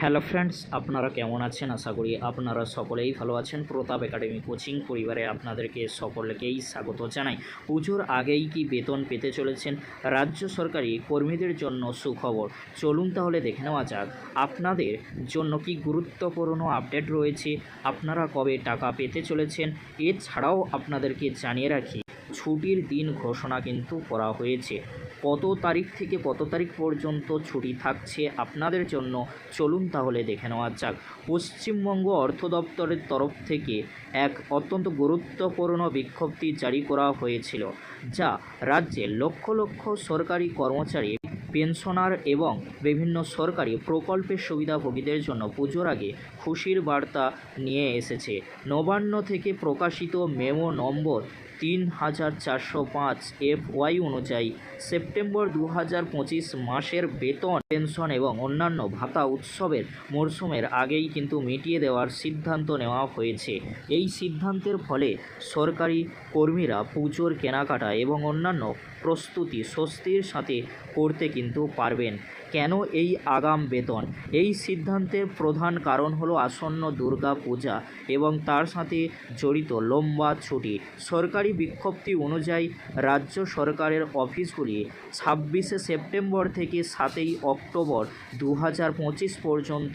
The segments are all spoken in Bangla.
হ্যালো ফ্রেন্ডস আপনারা কেমন আছেন? আশা করি আপনারা সকলেই ভালো আছেন। প্রতাপ একাডেমি কোচিং পরিবারে আপনাদেরকে সকলকেই স্বাগত জানাই। পুজোর আগেই কি বেতন পেতে চলেছেন? রাজ্য সরকারি কর্মীদের জন্য সুখবর। চলুন তাহলে দেখে নেওয়া যাক, আপনাদের জন্য কি গুরুত্বপূর্ণ আপডেট রয়েছে? আপনারা কবে টাকা পেতে চলেছেন? এছাড়াও আপনাদেরকে জানিয়ে রাখি ছুটির দিন ঘোষণা কিন্তু করা হয়েছে। কত তারিখ থেকে কত তারিখ পর্যন্ত ছুটি থাকছে আপনাদের জন্য? চলুন তাহলে দেখে নেওয়া যাক। পশ্চিমবঙ্গ অর্থ দপ্তরের তরফ থেকে এক অত্যন্ত গুরুত্বপূর্ণ বিজ্ঞপ্তি জারি করা হয়েছিল, যা রাজ্যে লক্ষ লক্ষ সরকারি কর্মচারী, পেনশনার এবং বিভিন্ন সরকারি প্রকল্পের সুবিধাভোগীদের জন্য পুজোর আগে খুশির বার্তা নিয়ে এসেছে। নবান্ন থেকে প্রকাশিত মেমো নম্বর তিন হাজার চারশো পাঁচ এফ ওয়াই অনুযায়ী সেপ্টেম্বর দু হাজার পঁচিশ মাসের বেতন, পেনশন এবং অন্যান্য ভাতা উৎসবের মরশুমের আগেই কিন্তু মিটিয়ে দেওয়ার সিদ্ধান্ত নেওয়া হয়েছে। এই সিদ্ধান্তের ফলে সরকারি কর্মীরা পুজোর কেনাকাটা এবং অন্যান্য প্রস্তুতি স্বস্তির সাথে করতে কিন্তু পারবেন। কেন এই আগাম বেতন? এই সিদ্ধান্তের প্রধান কারণ হলো আসন্ন দুর্গা পূজা এবং তার সাথে জড়িত লম্বা ছুটি। সরকারি বিজ্ঞপ্তি অনুযায়ী রাজ্য সরকারের অফিসগুলি ছাব্বিশে সেপ্টেম্বর থেকে সাতই অক্টোবর দু হাজার পঁচিশ পর্যন্ত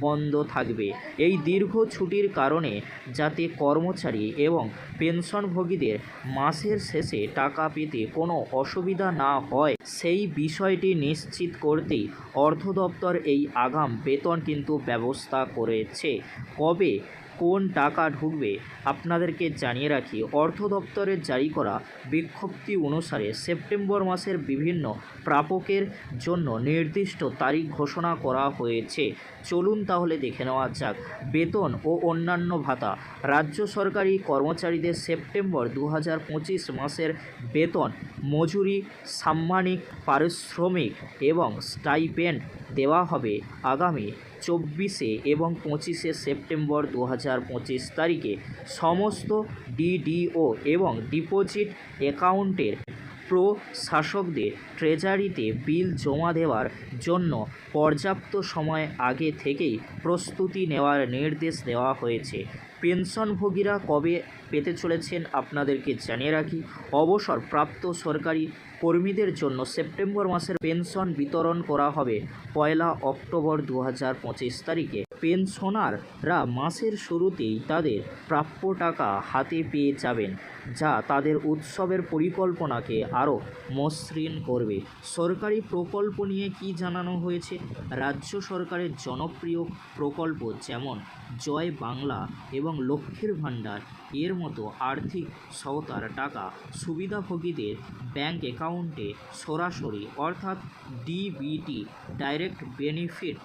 বন্ধ থাকবে। এই দীর্ঘ ছুটির কারণে যাতে কর্মচারী এবং পেনশনভোগীদের মাসের শেষে টাকা পেতে কোনো অসুবিধা না হয়, সেই বিষয়টি নিশ্চিত করতে অর্থ দপ্তর এই আগাম বেতন কিন্তু ব্যবস্থা করেছে। কবে? কোন টাকা ঢুকবে আপনাদেরকে জানিয়ে রাখি, অর্থ দপ্তরের জারি করা বিজ্ঞপ্তি অনুসারে সেপ্টেম্বর মাসের বিভিন্ন প্রাপকের জন্য নির্দিষ্ট তারিখ ঘোষণা করা হয়েছে। চলুন তাহলে দেখে নেওয়া যাক। বেতন ও অন্যান্য ভাতা। রাজ্য সরকারি কর্মচারীদের সেপ্টেম্বর দু হাজার পঁচিশ মাসের বেতন, মজুরি, সাম্মানিক, পারিশ্রমিক এবং স্টাইপেন্ড দেওয়া হবে। আগামী চব্বিশে এবং পঁচিশে সেপ্টেম্বর দু হাজার পঁচিশ তারিখে সমস্ত ডিডিও এবং ডিপোজিট অ্যাকাউন্টের প্রশাসকদের ট্রেজারিতে বিল জমা দেওয়ার জন্য পর্যাপ্ত সময় আগে থেকেই প্রস্তুতি নেওয়ার নির্দেশ দেওয়া হয়েছে। পেনশনভোগীরা কবে পেতে চলেছেন আপনাদেরকে জানিয়ে রাখি। অবসরপ্রাপ্ত সরকারি কর্মীদের জন্য সেপ্টেম্বর মাসের পেনশন বিতরণ করা হবে পয়লা অক্টোবর দু হাজার পঁচিশ তারিখে। পেনশনাররা মাসের শুরুতেই তাদের প্রাপ্য টাকা হাতে পেয়ে যাবেন, যা তাদের উৎসবের পরিকল্পনাকে আরও মসৃণ করবে। সরকারি প্রকল্প নিয়ে কি জানানো হয়েছে? রাজ্য সরকারের জনপ্রিয় প্রকল্প যেমন জয় বাংলা এবং লক্ষ্মীর ভাণ্ডার, এর মতো আর্থিক সহতার টাকা সুবিধাভোগীদের ব্যাংক অ্যাকাউন্টে সরাসরি অর্থাৎ ডিবিটি ডাইরেক্ট বেনিফিট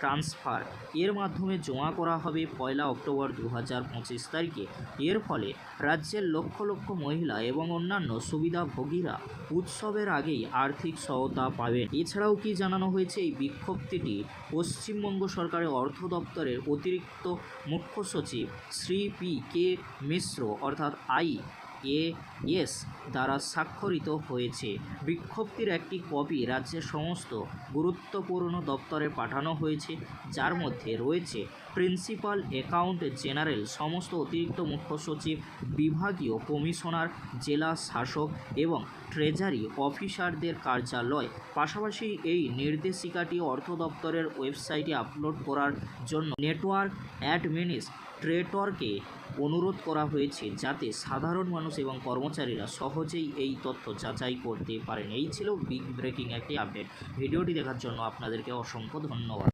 ট্রান্সফার। এর মাধ্যমে জমা করা হবে পয়লা অক্টোবর দু হাজার পঁচিশ তারিখে। এর ফলে রাজ্যের লক্ষ লক্ষ মহিলা এবং অন্যান্য সুবিধাভোগীরা উৎসবের আগেই আর্থিক সহায়তা পাবেন। এছাড়াও কি জানানো হয়েছে, এই বিজ্ঞপ্তিটি পশ্চিমবঙ্গ সরকারের অর্থ দপ্তরের অতিরিক্ত মুখ্য সচিব শ্রী পি কে মিশ্র, অর্থাৎ আই এ এস দ্বারা স্বাক্ষরিত হয়েছে। বিজ্ঞপ্তির একটি কপি রাজ্যের সমস্ত গুরুত্বপূর্ণ দপ্তরে পাঠানো হয়েছে, যার মধ্যে রয়েছে প্রিন্সিপাল অ্যাকাউন্ট জেনারেল, সমস্ত অতিরিক্ত মুখ্য সচিব, বিভাগীয় কমিশনার, জেলা শাসক এবং ট্রেজারি অফিসারদের কার্যালয়। পাশাপাশি এই নির্দেশিকাটি অর্থ দপ্তরের ওয়েবসাইটে আপলোড করার জন্য নেটওয়ার্ক অ্যাডমিনিস্ট্রেটরকে অনুরোধ করা হয়েছে, যাতে সাধারণ মানুষ এবং কর্মচারীরা সহজেই এই তথ্য যাচাই করতে পারেন। এই ছিল বিগ ব্রেকিং একটি আপডেট ভিডিওটি দেখার জন্য আপনাদেরকে অসংখ্য ধন্যবাদ।